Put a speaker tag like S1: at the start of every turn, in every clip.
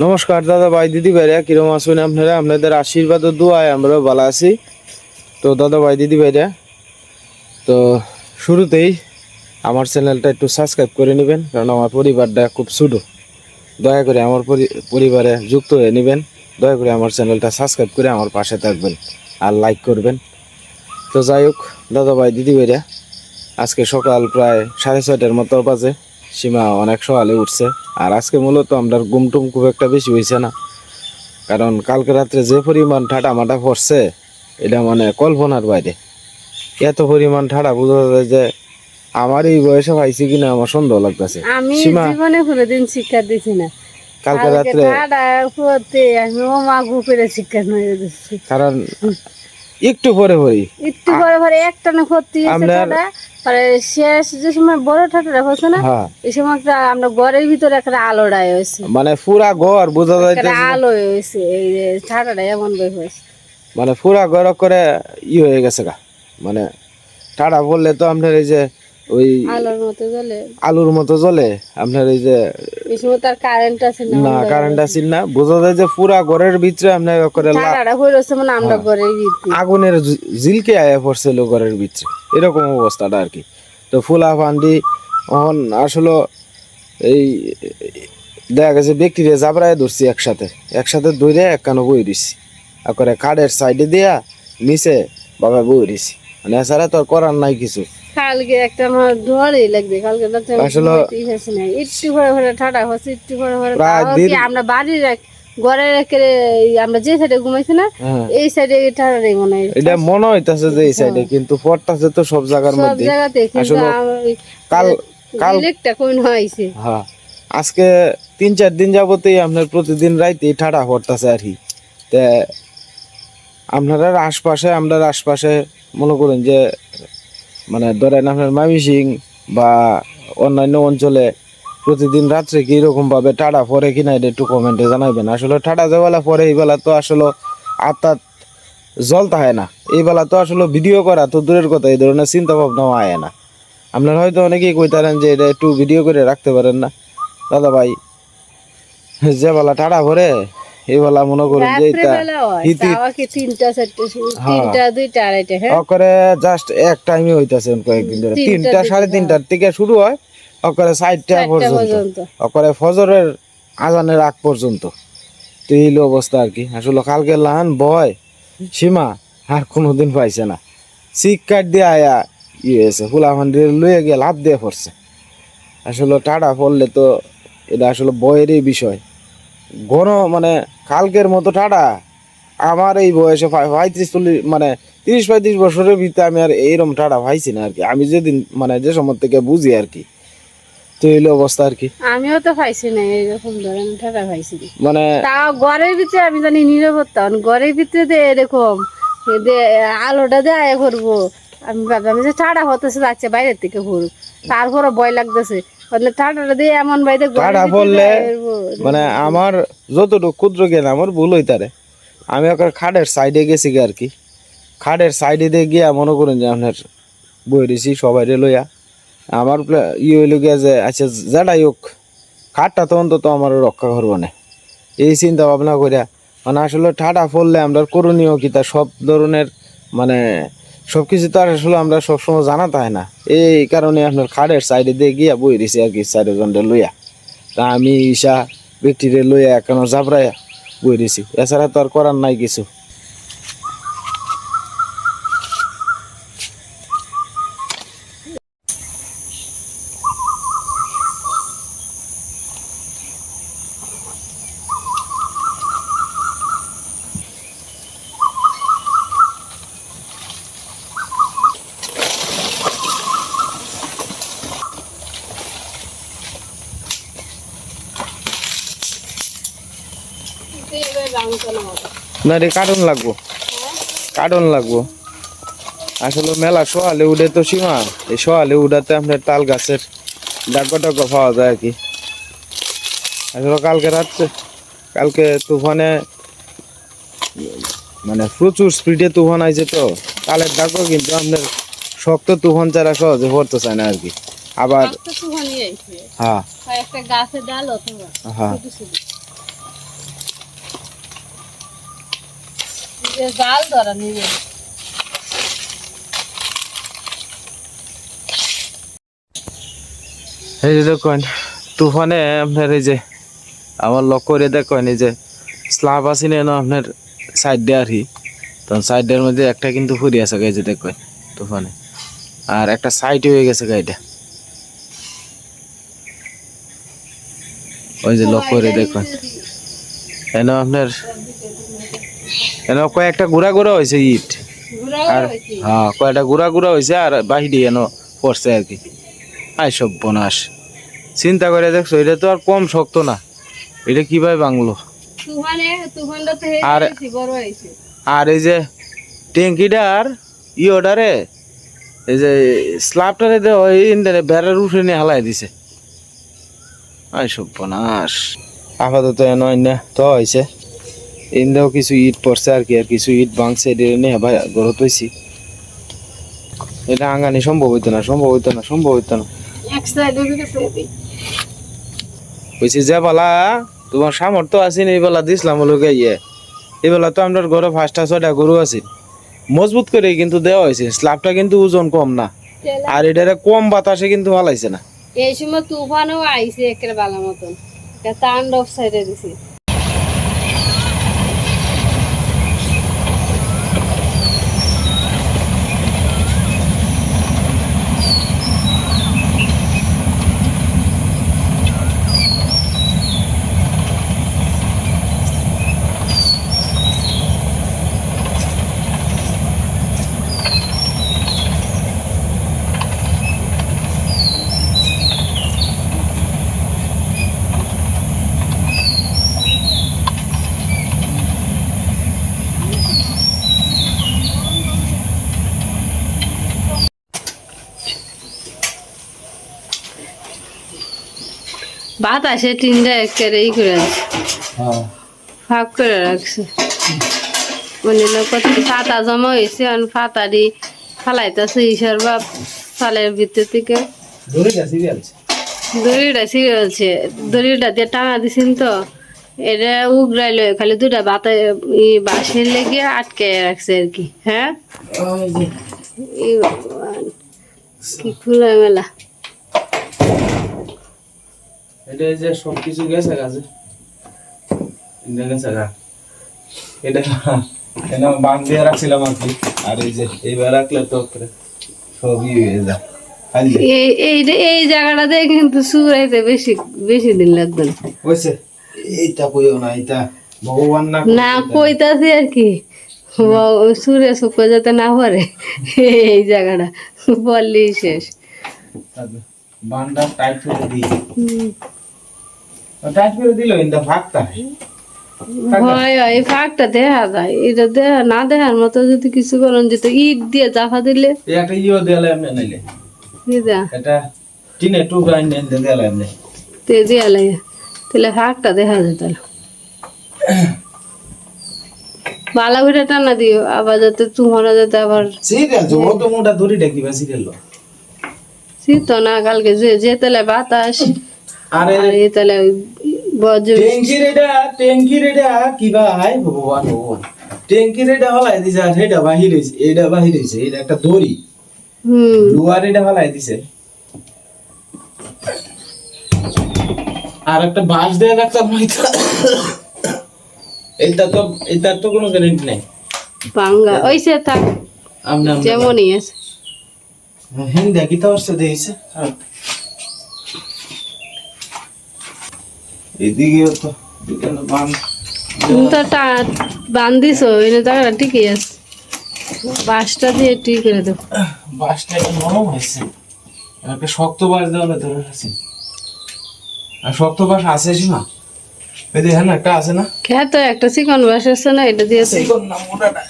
S1: নমস্কার, দাদা ভাই, দিদি ভাইরা, কিরম আছেন আপনারা? আপনাদের আশীর্বাদ ও দোয়ায় আমরা ভালো আছি। তো দাদা ভাই, দিদি ভাইরা, তো শুরুতেই আমার চ্যানেলটা একটু সাবস্ক্রাইব করে নেবেন, কারণ আমার পরিবারটা খুব ছোটো। দয়া করে আমার পরি- পরিবারে যুক্ত হয়ে নেবেন। দয়া করে আমার চ্যানেলটা সাবস্ক্রাইব করে আমার পাশে থাকবেন আর লাইক করবেন। তো যাই হোক, দাদা ভাই, দিদি ভাইরা, আজকে সকাল প্রায় সাড়ে ছয়টার মতো বাজে। সীমা অনেক সকালে উঠছে। আর আজকে মূলত আমরা ঘুমটুম খুব একটা বেশি হয়েছে না। কারণ কালকে রাত্রে যে পরিমাণ ঠাডা মাটা পড়ছে এটা মানে কল্পনার বাইরে। এত পরিমাণ ঠাটা বোঝা যায় যে আমার এই বয়সে পাইছি কিনা আমার সন্দেহ লাগতেছে।
S2: আমি জীবনে কোনোদিন শিক্ষা দিছি না।
S1: কালকে রাত্রে কারণ একটু পরে পরে।
S2: একটু পরে পরে একটা না ক্ষতি হয়েছে পরে শেষ যে সময় বড় ঠাডা হচ্ছে না
S1: হ্যাঁ।
S2: এই সময় একটা আমরা ঘরের ভিতরে একটা আলো ডায় হয়েছে।
S1: মানে পুরা ঘর বোঝা যায়
S2: আলো হয়েছে এই যে ঠাডাটা এমন বের হয়েছে।
S1: মানে পুরা ঘর করে ই হয়ে গেছে গা। মানে ঠাডা বললে তো আপনার এই যে ওই
S2: আলোর মতো জ্বলে।
S1: আলুর মতো জ্বলে। আপনার এই যে
S2: এই সময় তার কারেন্ট আছে না
S1: না কারেন্ট আসিল না। বোঝা যায় যে পুরা ঘরের ভিতরে আপনার করে
S2: মানে আমরা
S1: হ্যাঁ।
S2: ঘরের ভিতরে।
S1: আগুনের জিলকে আয়া পড়ছিল ঘরের ভিতরে। এরকম অবস্থাটা আর কি। তো ফুলা ফান্ডি এখন আসলে এই দেখা গেছে ব্যক্তিরে জাবরায় ধরছি একসাথে। একসাথে ধরে একখানো বই দিছি। আর করে কাঠের সাইডে দিয়া নিচে বাবা বই দিছি। মানে এছাড়া তো করার নাই কিছু।
S2: কালকে একটা আমার ধরেই লাগবে কালকে রাতে
S1: আসলে-
S2: ঘুমাইতেই না। একটু ঘরে ঘরে ঠাডা হচ্ছে একটু ঘরে ঘরে আমরা এক- ঘরে রেখে আমরা যে সাইডে ঘুমাইছি না
S1: হ্যাঁ।
S2: এই সাইডে ঠাডাই মনে হয়।
S1: এটা মনে হইতাছে যে এই সাইডে কিন্তু পড়তাছে তো সব জায়গার
S2: সব জায়গাতে
S1: আসলে কাল কাল
S2: ইলেকটা কোন হয়েছে?
S1: হ্যাঁ। আজকে তিন চার দিন যাবতেই আপনার প্রতিদিন রাইতে ঠাডা পড়তেছে আর কি। তে আপনারা আশপাশে আমরা আশপাশে মনে করেন যে মানে ধরেন আপনার মামিসিং বা অন্যান্য অঞ্চলে প্রতিদিন রাত্রে কি ভাবে টাডা পরে কিনা এটা একটু কমেন্টে জানাইবেন। আসলে ঠাডা যে বেলা পরে এই বেলা তো আসলে আত্মাত জল থাকে না। এই বেলা তো আসলে ভিডিও করা তো দূরের কথা, এই ধরনের চিন্তা ভাবনাও আয় না। আপনারা হয়তো অনেকেই কইতারেন যে এটা একটু ভিডিও করে রাখতে পারেন না। দাদা ভাই, যে বেলা টাড়া ভরে এই বেলা মনে করুন যে এটা
S2: হয় কি তিনটা চারটে তিনটা দুইটা আড়াইটা হ্যাঁ?
S1: অকরে জাস্ট এক টাইমে হইতাছে কয়েকদিন ধরে।
S2: তিনটা
S1: সাড়ে তিনটার থেকে শুরু হয় অকরে চারটা পর্যন্ত। অকরে ফজরের আজানের আগ পর্যন্ত। তো এই অবস্থা আর কি। আসলে কালকে লাহান বয় সীমা আর কোনোদিন পাইছে না। শিক কাট দিয়ে আয়া ই হয়েছে দিয়ে লুয়ে গিয়ে লাভ দিয়ে পড়ছে। আসলে টাটা পড়লে তো এটা আসলে বয়েরই বিষয়। ঘন মানে কালকের মতো টাটা। আমার এই বয়সে পঁয়- পঁয়ত্রিশ চল্লিশ মানে তিরিশ পঁয়ত্রিশ বছরের ভিতরে আমি আর এইরকম টাটা পাইছি না আর কি আমি যেদিন মানে যে সময় থেকে বুঝি আর কি তো অবস্থা আর কি
S2: আমিও তো পাইছি না ধরেন ঠাডা পাইছি
S1: মানে
S2: তাও ঘরের ভিতরে আমি জানি ঘরের ভিতরে এরকম আলোটা দিয়ে করব আমি ভাবলাম যে ঠাডা হতেছে যাচ্ছে বাইরের থেকে ঘুরুক। তারপরে ভয় লাগতেছে। বললে আয়া করব।
S1: মানে আমার যতটুকু ক্ষুদ্র জ্ঞান আমার ভুল হইতারে। আমি ওকে খাটের সাইডে গেছি আর কি। খাটের সাইডে দিয়ে গিয়া মনে করেন যে আপনার বই দিছি সবাই লইয়া। আমার প্লা- ই হইল গিয়া যে আচ্ছা যেটাই হোক খাটটা তো অন্তত আমার রক্ষা করব না। এই চিন্তা ভাবনা করিয়া মানে আসলে ঠাডা পড়লে আমরা করণীয় কি তা সব ধরনের মানে সব কিছু তো আর আসলে আমরা সবসময় জানা তাই না। এই কারণে আপনার খাড়ের সাইডে দিয়ে গিয়া বই দিছি আর কি চারিজনটা লইয়া। তা আমি ঈশা ব্যক্তিরে লইয়া এখনও জাবরাইয়া বই দিছি। এছাড়া তো আর করার নাই কিছু। না রে কার্টুন লাগবো। কার্টুন লাগবো। আসলে মেলা সোয়ালে উঠে তো সীমা। এই সোয়ালে উঠাতে আপনার তাল গাছের ডাক্কা টাক্কা পাওয়া যায় আর কি। আসলে কালকে রাত্রে কালকে তুফানে মানে প্রচুর স্পিডে তুফান আইছে তো। তালের ডাকও কিন্তু আপনার শক্ত তুফান ছাড়া সহজে পড়তে চায় না আর কি। আবার। হ্যাঁ।
S2: হয় একটা গাছের ডাল অথবা
S1: হ্যাঁ
S2: শুধু শুধু। জাল ধরা নিয়ে।
S1: এই যে দেখুন তুফানে আপনার এই যে আমার লক্ষ্য করে দেখুন এই যে স্লাব আছে না আপনার সাইড দিয়ে আর কি। তখন সাইডের মধ্যে একটা কিন্তু ফুরি আছে এই যে দেখেন তুফানে। আর একটা সাইড হয়ে গেছে গাড়িটা ওই যে লক্ষ্য করে দেখুন। এন আপনার এন কয়েকটা ঘোরা ঘোরা হয়েছে ইট আর হ্যাঁ কয়েকটা ঘোরা ঘোরা হয়েছে আর বাহিরে এন পড়ছে আর কি। আই সব বনাস চিন্তা করে দেখছ এটা তো আর কম শক্ত না। এটা কীভাবে
S2: তুফানে
S1: আর- আর এই যে ট্যাঙ্কিটার ই অর্ডারে এই যে স্ল্যাবটারে বেড়ার উঠে নিয়ে হালাই দিছে। আই সব বনাস আপাতত এন তো হয়েছে ইন্দেও কিছু ইট পড়ছে আর কি, আর কিছু ইট ভাঙছে এটা নিয়ে ভাই, গরত হয়েছি এটা আঙ্গানি সম্ভব হইতো না, সম্ভব হইতো না, সম্ভব হইতো না। কইছি যে তোমার সামর্থ্য দিছিলাম লোকে ইয়ে। তো আমার ঘরে পাঁচটা, ছয়টা গরু আছে। মজবুত করে কিন্তু দেওয়া হয়েছে স্ল্যাবটা কিন্তু ওজন কম না। আর এটারে কম বাতাসে কিন্তু ভালাইছে না।
S2: এই সময় তুফানও আইছে একের বালা মতন। এটা সাইডে দিছে। বাতাসে টিনটা একেবারে ই করে আছে ফাঁক করে রাখছে। মানে কত ফাতা জমা হয়েছে আর ফাতারি ফালাইতেছে ঈশ্বর বাপ ফালের ভিতর থেকে। দড়িটা ছিঁড়েছে দড়িটা দিয়ে টানা দিছেন তো। এটা উগড়াইলো খালি দুটা বাতা বাঁশের লেগে আটকে রাখছে আর কি হ্যাঁ? কি খোলা মেলা
S1: এটা যে সব কিছু গেছে গাছে এটা গেছে গা। এটা এটা বান দিয়ে রাখছিলাম আর কি। আর এই যে এইবার রাখলে তো সবই হয়ে যায়।
S2: এই এই এই জায়গাটাতে কিন্তু সুরাইতে বেশি বেশি দিন লাগবে। না
S1: হয়েছে এইটা কইও না এটা ভগবান না
S2: না কইতাছি আর কি। সুরে যাতে না পরে এই জায়গাটা। বললেই শেষ।
S1: বানটা টাইট করে দিই। টাইট করে দিল ইন্দা ভাগটা।
S2: হয় এই ফাঁকটা দেখা যায়। এটা দেখা না দেখার মতো যদি কিছু করেন যেত ইট দিয়ে চাপা দিলে?
S1: একটা ইও দেয়ালে এমনি নাইলে এটা টিনে টুকরা এনে এনে এমনি।
S2: তে দিয়া লাগে তাহলে। ফাঁকটা দেখা করে টানা দিও আবার যাতে তোমারা যাতে আবার
S1: সিরিয়াল যে মোটা সিরিয়াল
S2: না কালকে যে বাতাস।
S1: আরে
S2: তালে বজ্র
S1: ট্যাঙ্কি রেডা ট্যাঙ্কি রেডা কিবা হাই ভগবান ভগবান। ট্যাঙ্কি রেডা হলাই দিছে আর এটা বাহির হইছে এটা বাহির হইছে এটা একটা দড়ি।
S2: হুম।
S1: এটা হলাই দিছে। আর একটা বাঁশ দিয়ে রাখতাম হয়তো এটা তো এটার তো কোনো গ্যারেন্টি নাই।
S2: পাঙ্গা ওইসে থাক
S1: আমনে আমনে
S2: যেমনই আছে।
S1: দেখি তো আসছে দিয়েছে এদিকেও তো এখানে বান
S2: তুমি তো টা- বান্ধিস ওই জায়গাটা ঠিকই আছে। বাঁশটা দিয়ে ঠিক করে দেবো
S1: বাঁশটা একটু নরম হয়েছে। একটা শক্ত বাঁশ দেওয়া না ধরে আছে। আর শক্ত বাঁশ আছে সীমা? এই দেখেন একটা আছে না?
S2: খেত একটা চিকন বাঁশ আছে না এটা
S1: না মোটাটা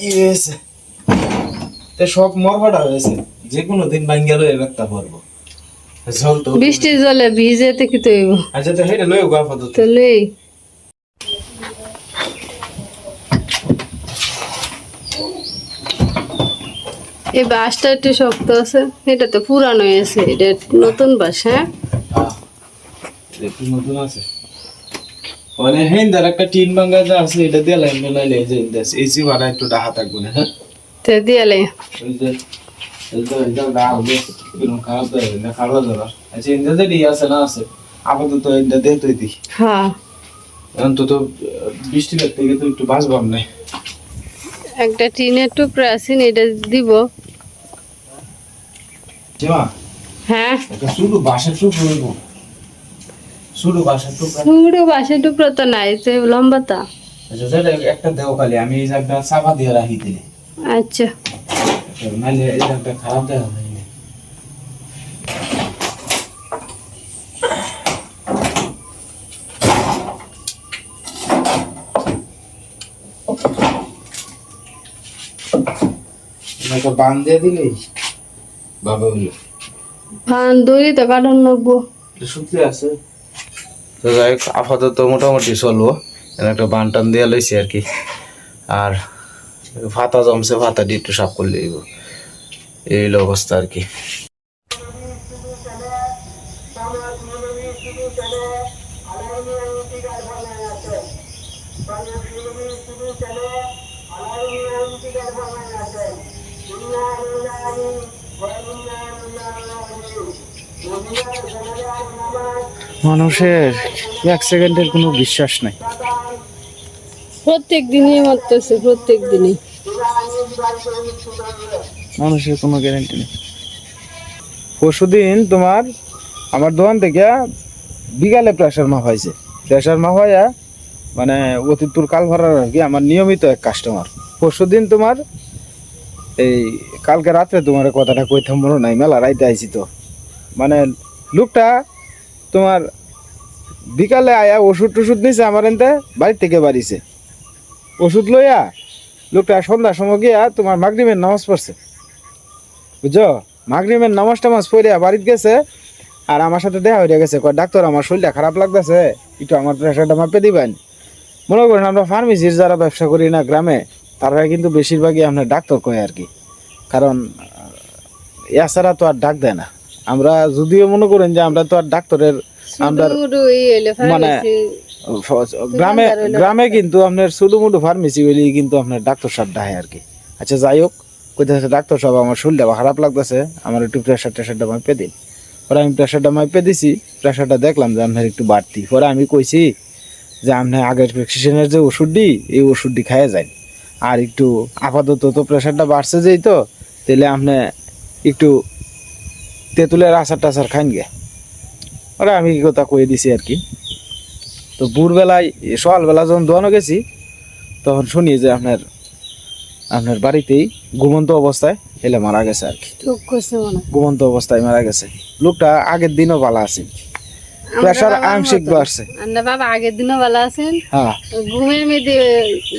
S1: ই হয়েছে। তে সব মরফাটা হয়েছে। যে কোনো দিন ভাঙ্গিয়া লয়ে রাখতে পারব জল তো
S2: বৃষ্টির জলে ভিজে থেকে তো
S1: আচ্ছা তো হেঁটে লয়ে গা
S2: তো লই। এই বাঁশটা একটু শক্ত আছে এটা তো পুরানো আছে এটা নতুন বাঁশ হ্যাঁ?
S1: নতুন আছে। মানে হিন্দার একটা টিন ভাঙ্গা যা আছে এটা দিয়ে লাইন বানাইলে এই যে এসি ভাড়া একটু ডাহা থাকবে না হ্যাঁ?
S2: তে দিয়ালে
S1: এটা না আচ্ছা না আপাতত তুই
S2: হ্যাঁ
S1: অন্তত বৃষ্টি লাগতে গিয়ে তো একটু বাঁচবাম নাই
S2: একটা টিনের টুকরা আছে এটা দিব। হ্যাঁ।
S1: একটা শুধু বাঁশের টুকরো শুধু বাঁশের টুকরা?
S2: বাসের টুকরো তো নাই তো লম্বাটা।
S1: আচ্ছা একটা দেও খালি আমি জায়গাটা চাপা দিয়ে রাখি দিলে।
S2: আচ্ছা।
S1: নাহলে এই জায়গাটা খারাপ দেখা যায়। একটা বান দিয়ে দিলেই বাবা হইল
S2: ভান দড়ি তো কাটন লাগবো
S1: শুকলে আছে তো যাই হোক আপাতত মোটামুটি চলবো একটা বান টান দিয়ে লইছি আর কি আর ফাতা জমছে ফাতা দিয়ে একটু সাফ করলে এই অবস্থা আর কি। মানুষের এক সেকেন্ডের কোনো বিশ্বাস নাই।
S2: প্রত্যেক দিনই মরতেছে প্রত্যেক দিনই
S1: মানুষের কোনো গ্যারান্টি নেই। পরশুদিন তোমার আমার দোকান থেকে বিকালে প্রেশার মাপ হয়েছে। প্রেশার মাপ হয়ে মানে অতিতুর কাল ভরার আর কি, আমার নিয়মিত এক কাস্টমার পরশুদিন তোমার এই কালকে রাত্রে তোমার কথাটা কইতাম মনে নাই, মেলা রাইতে আইছি তো। মানে লোকটা তোমার বিকালে আয়া ওষুধ টষুধ নিছে আমার এনতে বাড়ি থেকে বাড়িছে। ওষুধ লইয়া লোকটা সন্ধ্যার সময় গিয়া তোমার মাগরিমের নামাজ পড়ছে। বুঝছ? মাগরিমের নামাজ টামাজ পড়িয়া বাড়িতে গেছে আর আমার সাথে দেখা হয়ে গেছে। কয় ডাক্তার আমার শরীরটা খারাপ লাগতেছে একটু আমার প্রেশারটা মাপে দিবেন। মনে করেন আমরা ফার্মেসির যারা ব্যবসা করি না গ্রামে তারা কিন্তু বেশিরভাগই আপনার ডাক্তার কয় আর কি। কারণ এছাড়া তো আর ডাক দেয় না। আমরা যদিও মনে করেন যে আমরা তো আর ডাক্তারের আমরা মানে গ্রামে গ্রামে কিন্তু আপনার শুধু মুধু ফার্মেসি বলি কিন্তু আপনার ডাক্তার সাহেব ডাহে আর কি আচ্ছা যাই হোক কইতেছে ডাক্তার সাহেব আমার শরীরটা খারাপ লাগতেছে আমার একটু প্রেশার টেশারটা মাপে দিন। পরে আমি প্রেশারটা মাপে দিছি প্রেশারটা দেখলাম যে আপনার একটু বাড়তি। পরে আমি কইছি যে আপনার আগের প্রেসক্রিপশনের যে ওষুধটি এই ওষুধটি খাইয়ে যায় আর একটু আপাতত তো প্রেশারটা বাড়ছে যেই তো তাহলে আপনি একটু তেঁতুলের আচার টাচার খাইন গে। ওরা আমি কথা কয়ে দিছি আর কি তো ভোরবেলায় সকালবেলা যখন দোয়ানো গেছি তখন শুনি যে আপনার আপনার বাড়িতেই ঘুমন্ত অবস্থায় এলে মারা গেছে আর কি। ঘুমন্ত অবস্থায় মারা গেছে। লোকটা আগের দিনও ভালো আছে। আংশিক বাড়ছে।
S2: আমরা বাবা আগের দিনও ভালো আছেন।
S1: হ্যাঁ।
S2: ঘুমের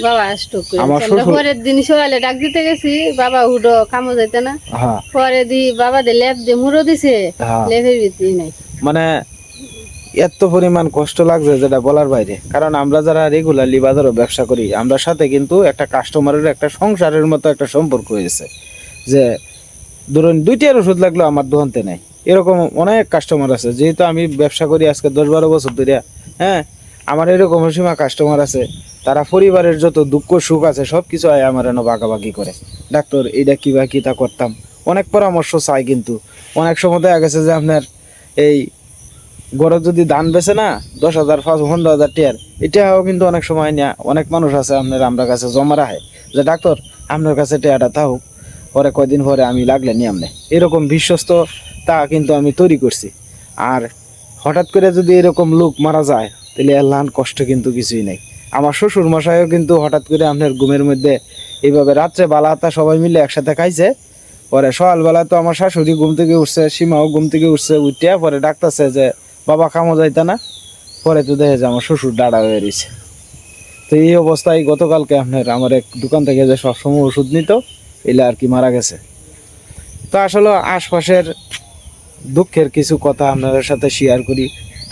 S2: বাবা স্ট্রোক করে
S1: আমার
S2: পরের দিন সকালে ডাক দিতে গেছি বাবা উঠো কামো যাইতে না।
S1: হ্যাঁ।
S2: পরে দি বাবা দে লেপ দিয়ে মুড়ো দিছে।
S1: হ্যাঁ।
S2: লেপের ভিতরে নাই।
S1: মানে এত পরিমাণ কষ্ট লাগছে যেটা বলার বাইরে। কারণ আমরা যারা রেগুলারলি বাজারও ব্যবসা করি আমরা সাথে কিন্তু একটা কাস্টমারের একটা সংসারের মতো একটা সম্পর্ক হয়েছে। যে ধরুন দুইটার ওষুধ লাগল আমার দোকানতে নেই। এরকম অনেক কাস্টমার আছে। যেহেতু আমি ব্যবসা করি আজকে দশ বারো বছর ধরে হ্যাঁ আমার এরকম সীমা কাস্টমার আছে। তারা পরিবারের যত দুঃখ সুখ আছে সব কিছু আয় আমার এনে বাগাবাগি করে। ডাক্তার এইটা কী বা কী তা করতাম? অনেক পরামর্শ চাই কিন্তু। অনেক সময় দেখা গেছে যে আপনার এই গড়ে যদি ধান বেছে না, দশ হাজার, পাঁচ, পনেরো হাজার টিয়ার, এটাও কিন্তু অনেক সময় নিয়ে অনেক মানুষ আছে আপনার আমরা কাছে জমা রাখে। যে ডাক্তার, আপনার কাছে টিয়াটা থাকুক, পরে কয়দিন পরে আমি লাগলে নিয়ে আমনে। এরকম বিশ্বস্ত তা কিন্তু আমি তৈরি করছি। আর হঠাৎ করে যদি এরকম লোক মারা যায়, তাহলে এল্লাহান কষ্ট কিন্তু কিছুই নেই। আমার শ্বশুর মশাইও কিন্তু হঠাৎ করে আপনার ঘুমের মধ্যে এইভাবে রাত্রে বালা হাতা সবাই মিলে একসাথে খাইছে। পরে সকালবেলা তো আমার শাশুড়ি ঘুম থেকে উঠছে, সীমাও ঘুম থেকে উঠছে, উঠিয়া পরে ডাকতেছে যে বাবা কামো যাইতা না, পরে তো দেখে যে আমার শ্বশুর ডাড়া হয়ে রয়েছে। তো এই অবস্থায় গতকালকে আপনার আমার এক দোকান থেকে যে সবসময় ওষুধ নিত, এলে আর কি মারা গেছে। তো আসলে আশপাশের দুঃখের কিছু কথা আপনাদের সাথে শেয়ার করি।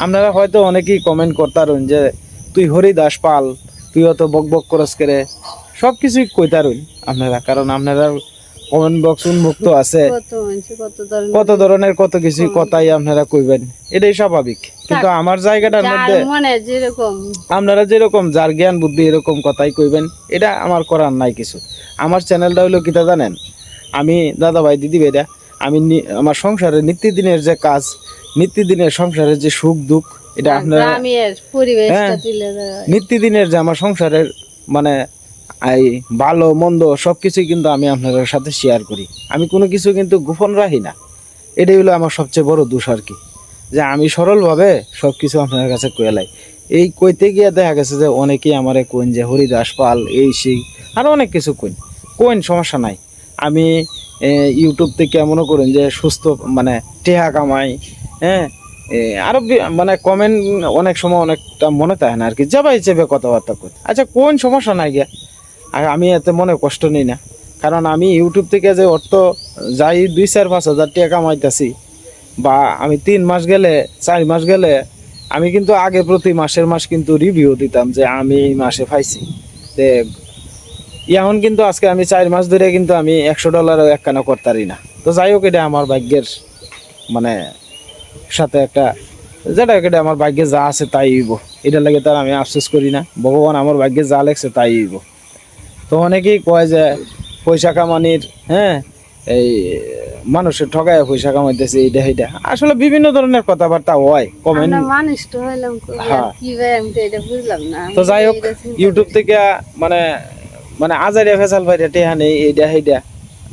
S1: আপনারা হয়তো অনেকেই কমেন্ট করতারুন যে, তুই হরিদাস পাল তুই অত বক বক করস করে? সব কিছুই কইতারুন আপনারা, কারণ আপনারা কমেন্ট বক্স উন্মুক্ত আছে।
S2: কত ধরনের
S1: কত কিছু কথাই আপনারা কইবেন। এটাই স্বাভাবিক। কিন্তু আমার জায়গাটার মধ্যে আপনারা যেরকম যার জ্ঞান বুদ্ধি এরকম কথাই কইবেন এটা আমার করার নাই কিছু। আমার চ্যানেলটা হলো কিতা জানেন? আমি দাদা ভাই দিদি ভাইরা আমি আমার সংসারের নিত্যদিনের যে কাজ নিত্যদিনের সংসারের যে সুখ দুঃখ এটা আপনারা হ্যাঁ। নিত্যদিনের যে আমার সংসারের মানে এই ভালো, মন্দ সব কিছুই কিন্তু আমি আপনাদের সাথে শেয়ার করি। আমি কোনো কিছু কিন্তু গোপন রাখি না। এটাই হলো আমার সবচেয়ে বড় দোষ আর কি। যে আমি সরলভাবে সব কিছু আপনার কাছে কয়েলাই এই কইতে গিয়ে দেখা গেছে যে অনেকেই আমারে কইন যে, হরিদাস পাল, এই সেই আরও অনেক কিছু কইন। কইন, সমস্যা নাই। আমি ইউটিউব থেকে মনে করেন যে, সুস্থ মানে টেহা কামাই হ্যাঁ আরও মানে কমেন্ট অনেক সময় অনেকটা মনে থাকে না আর কি। যাবাই চেপে কথাবার্তা কই আচ্ছা কোন সমস্যা নাই গিয়া। আর আমি এতে মনে কষ্ট নেই না। কারণ আমি ইউটিউব থেকে যে অর্থ যাই দুই চার পাঁচ হাজার টাকা কামাইতেছি, বা আমি তিন মাস গেলে, চার মাস গেলে, আমি কিন্তু আগে প্রতি মাসের মাস কিন্তু রিভিউ দিতাম যে আমি এই মাসে পাইছি। যে এখন কিন্তু আজকে আমি চার মাস ধরে কিন্তু আমি একশো ডলারও একখানা করতারি না। তো যাই হোক, এটা আমার ভাগ্যের মানে সাথে একটা, যেটা এটা আমার ভাগ্যে যা আছে তাই হইব। এটা লাগে তার আমি আফসোস করি না। ভগবান আমার ভাগ্যে যা লেগছে তাই হইব। তো অনেকেই কয় যে পয়সা কামানির হ্যাঁ এই মানুষের ঠগায় পয়সা কামাইতেছে এইটা এইটা আসলে বিভিন্ন ধরনের কথাবার্তা হয় কমেন্ট
S2: মানুষ তো হইলাম
S1: হ্যাঁ।
S2: কি ভাই আমি তো এটা বুঝলাম না।
S1: তো যাই হোক ইউটিউব থেকে মানে মানে আজারিয়া ফেসাল ভাইরা টেহা নেই এইটা সেইটা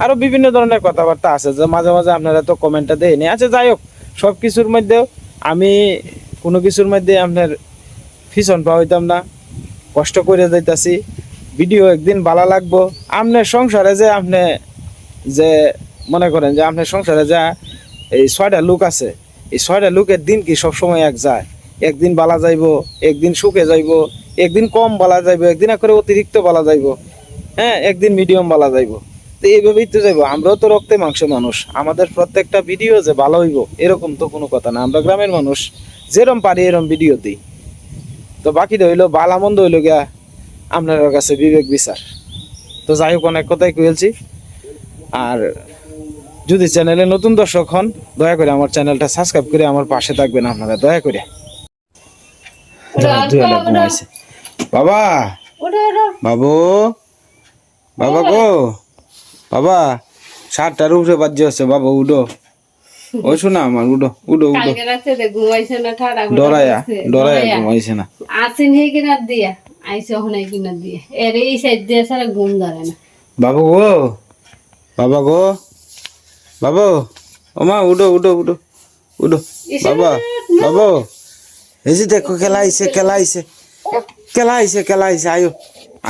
S1: আরও বিভিন্ন ধরনের কথাবার্তা আছে যে মাঝে মাঝে আপনারা তো কমেন্টটা দেয় নি। আচ্ছা যাই হোক সব কিছুর মধ্যেও আমি কোনো কিছুর মধ্যে আপনার ফিসন পাইতাম না কষ্ট করে যাইতাছি। ভিডিও একদিন ভালো লাগবো। আপনার সংসারে যে আপনি যে মনে করেন যে আপনার সংসারে যা এই ছয়টা লোক আছে, এই ছয়টা লোকের দিন কি সব সময় এক যায়? একদিন বালা যাইবো, একদিন সুখে যাইবো, একদিন কম বালা যাইবো, একদিন করে অতিরিক্ত বালা যাইবো হ্যাঁ একদিন মিডিয়াম বালা যাইবো। তো এইভাবেই তো যাইবো। আমরাও তো রক্তে মাংস মানুষ। আমাদের প্রত্যেকটা ভিডিও যে ভালো হইব, এরকম তো কোনো কথা না। আমরা গ্রামের মানুষ, যেরম পারি এরম ভিডিও দিই। তো বাকিটা হইল বালা মন্দ হইল গিয়া আপনার কাছে বিবেক বিচার। তো যাই হোক অনেক কথাই কইলছি। আর যদি চ্যানেলে নতুন দর্শক হন দয়া করে আমার চ্যানেলটা সাবস্ক্রাইব করে আমার পাশে থাকবেন আপনারা দয়া করে। বাবা! বাবু! বাবা গো! বাবা! সাতটার উপরে বাজ্য আছে বাবা উডো ওই শোনা আমার উডো উডো উডো
S2: কালকে রাতে ঘুমাইছে না ঠাডা
S1: ডরায়া ডরায়া ঘুমাইছে না।
S2: আসেন হে কিনা দিয়া? আইসে ওখানে কিনা দিয়ে। এর এই সাইড দিয়ে সারা ঘুম ধরে না।
S1: বাবু গো বাবা গো বাবু ওমা উডো উডো উডো উডো বাবা বাবু এই যে দেখো খেলা আইছে খেলা আইছে খেলা আইছে খেলা আইছে আয়ো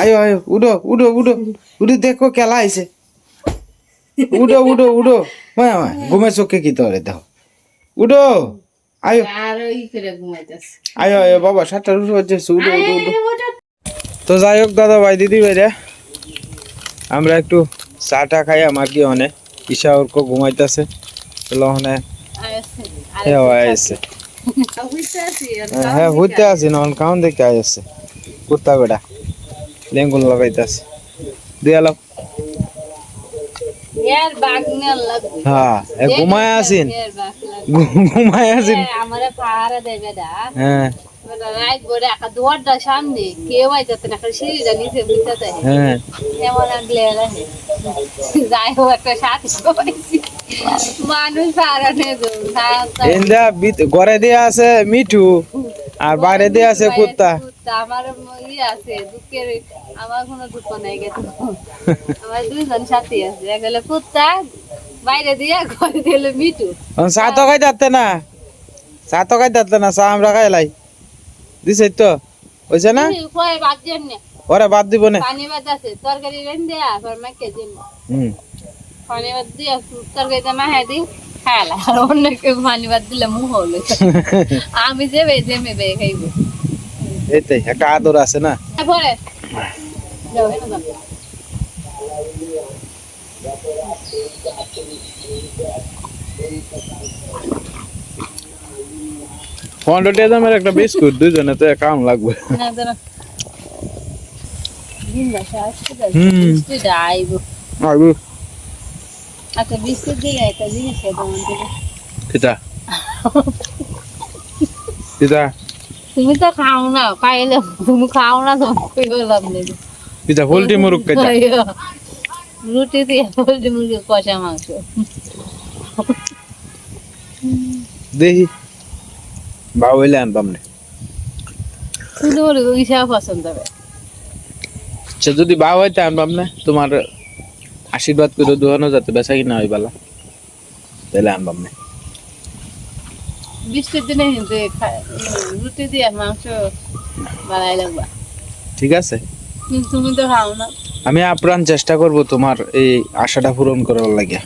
S1: আয়ো আয়ো উডো উডো উডো উডো দেখো খেলা আইছে উডো উডো উডো মায়া মায়া ঘুমের চোখে কি তোরে দেখো। উডো আয়ো। আয়ো আয়ো বাবা সাতটার বাজছে উডো উডো উডো তো যাই হোক দাদা ভাই দিদি ভাইরা আমরা একটু চা টা খাই আমার কি অনেক ঈশা ওরকো ঘুমাইতেছে হ্যাঁ আইসে হ্যাঁ হইতে আছি না কাউন দেখে আইসে কুত্তা বেটা লেঙ্গুল লাগাইতেছে। দিয়ে
S2: লাগবে।
S1: হ্যাঁ ঘুমায়
S2: লাগবে।
S1: ঘুমায়
S2: দা
S1: হ্যাঁ।
S2: রাত বড় একা দুয়ারটা সামনে কেউ না খালি সিঁড়িটা নিচে বুঝতে
S1: হ্যাঁ।
S2: এমন আগলে যাই হোক একটা সাথে পাইছি মানুষ
S1: ঘরে দিয়ে আছে মিঠু আর বাইরে দিয়ে আছে কুত্তা।
S2: আমার ই আছে দুঃখের আমার কোনো দুঃখ নাই গেছে। আমার দুইজন সাথী আছে এক হলো কুত্তা বাইরে দিয়া ঘরে দিলে মিঠু।
S1: চা তো খাই যাচ্ছে না। চা তো খাই যাচ্ছে না চা আমরা খাইলাই দিছে তো? হইছে না?
S2: কয় বাদ জন্য
S1: ওরা বাদ দিব না।
S2: পানি বাদ আছে তরকারি রেন দেয়া পর মাকে দিন।
S1: হুম।
S2: পানি বাদ দিয়া তরকারিতে মাহে দি খালা আর অন্য কেউ পানি বাদ দিলে মুহ হলো আমি যে বে যে মেবে খাইব।
S1: এইটাই একটা আদর আছে না?
S2: পরে যাও।
S1: পনেরো টাকা দামের একটা বিস্কুট দুজনে তো কাম লাগবে।
S2: না দাঁড়া। দিন বাসা আসতে
S1: হুম।
S2: তুই ডাইব
S1: আইবো।
S2: আচ্ছা বিস্কুট দিয়ে একটা জিনিস খেয়ে তোমার দিকে
S1: কিতা? কিতা?
S2: তুমি তো খাও না খাইলে তুমি খাও না তো কই বললাম নেই।
S1: কিতা পোল্ট্রি মুরগ কিতা?
S2: রুটি দিয়ে পোলট্রি মুরগি কষা মাংস।
S1: দেখি
S2: পছন্দ হবে
S1: আচ্ছা যদি বাবু হইতে তোমার আশীর্বাদ করে দোহানো যাতে বেচা কিনা হয় বালা। তাহলে আনবাম
S2: বৃষ্টির দিনে কিন্তু রুটি দিয়ে মাংস বাড়াই লাগবা।
S1: ঠিক আছে।
S2: তুমি তো খাও না।
S1: আমি আপ্রাণ চেষ্টা করব তোমার এই আশাটা পূরণ করার লাগে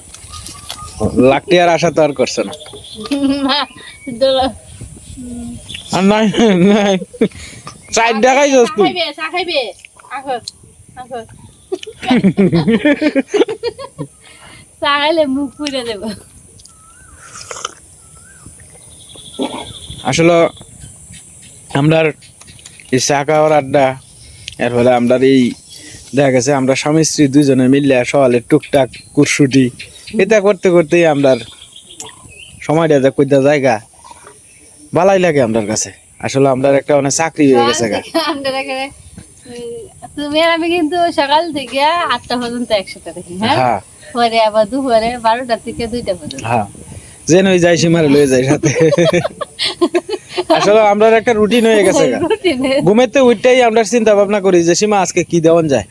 S1: লাখটি আর আশা তো আর করছে না। আর নাই নাই। চার টাকাই যাস তুই।
S2: খাইবে চা খাইবে। আখো আখো চা খাইলে মুখ পুড়ে দেবো
S1: আসলে আমরা এই চা খাওয়ার আড্ডা এর ফলে আমরা এই দেখা গেছে আমরা স্বামী স্ত্রী দুজনে মিললে সকালে টুকটাক কুরসুটি এটা করতে করতেই আমরা সময়টা যা কইতা জায়গা ভালাই লাগে আমার কাছে। আসলে আমরা একটা অনেক চাকরি হয়ে গেছে
S2: তুমি আর আমি কিন্তু সকাল থেকে আটটা পর্যন্ত একসাথে দেখি হ্যাঁ?
S1: হ্যাঁ।
S2: পরে আবার দুপুরে বারোটা থেকে দুইটা পর্যন্ত।
S1: হ্যাঁ। যেন ওই যাই সীমারে লয়ে যায় সাথে। আসলে একটা রুটিন হয়ে গেছে ঘুমেতে উঠতেই আমরা চিন্তা ভাবনা করি যে সীমা আজকে কি দেওয়ান যায়?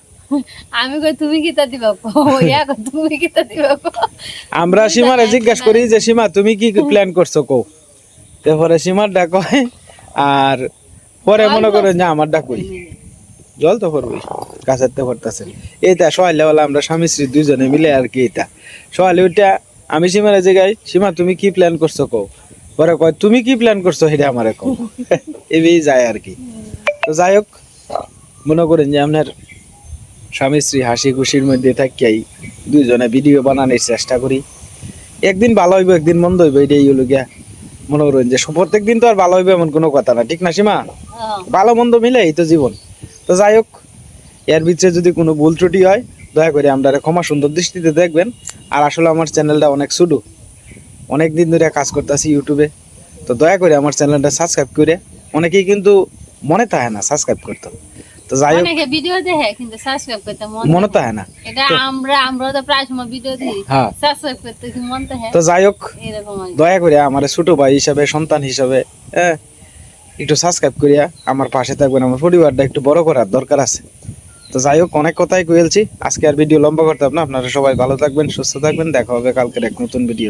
S2: আমি কই তুমি কিতা দিবা ইয়া কই তুমি দিবা
S1: আমরা সীমারে জিজ্ঞাসা করি যে সীমা তুমি কি প্ল্যান করছ কো তারপরে সীমার ডাক হয় আর পরে মনে করে না আমার ডাক কই? জল তো করবই কাছের তো করতেছে এইটা সকালে বেলা আমরা স্বামী স্ত্রী দুজনে মিলে আর কি এটা সকালে উঠা আমি সীমারে জিগাই সীমা তুমি কি প্ল্যান করছ কো পরে কয় তুমি কি প্ল্যান করছ সেটা আমারে কো এবেই যায় আর কি। তো যাই হোক মনে করেন যে আপনার স্বামী স্ত্রী হাসি খুশির মধ্যে থাকিয়াই দুইজনে ভিডিও বানানোর চেষ্টা করি। একদিন ভালো হইব একদিন মন্দ হইব এটাই হলো গিয়া। মনে করেন যে প্রত্যেক দিন তো আর ভালো হইবে এমন কোনো কথা না ঠিক না সীমা? ভালো মন্দ মিলে এই তো জীবন। তো যাই হোক এর ভিতরে যদি কোনো ভুল ত্রুটি হয় দয়া করে আমরা ক্ষমা সুন্দর দৃষ্টিতে দেখবেন। আর আসলে আমার চ্যানেলটা অনেক ছোটো। অনেক দিন ধরে কাজ করতেছি ইউটিউবে। তো দয়া করে আমার চ্যানেলটা সাবস্ক্রাইব করে অনেকেই কিন্তু মনে থাকে না সাবস্ক্রাইব করতো। তো যাই হোক।
S2: অনেকে ভিডিও দেখে কিন্তু সাবস্ক্রাইব করতে মন
S1: মনে থাকে না।
S2: এটা আমরা আমরা তো প্রায় সময় ভিডিও দিই।
S1: হ্যাঁ।
S2: সাবস্ক্রাইব করতে কি মন তো হ্যাঁ
S1: তো যাই হোক
S2: এরকম আর কি।
S1: দয়া করে আমার ছোট ভাই হিসাবে সন্তান হিসাবে হ্যাঁ একটু সাবস্ক্রাইব করিয়া আমার পাশে থাকবেন। আমার পরিবারটা একটু বড় করার দরকার আছে। তো যাই হোক অনেক কথাই কইলছি। আজকে আর ভিডিও লম্বা করতে হবে না। আপনারা সবাই ভালো থাকবেন সুস্থ থাকবেন। দেখা হবে কালকের এক নতুন ভিডিও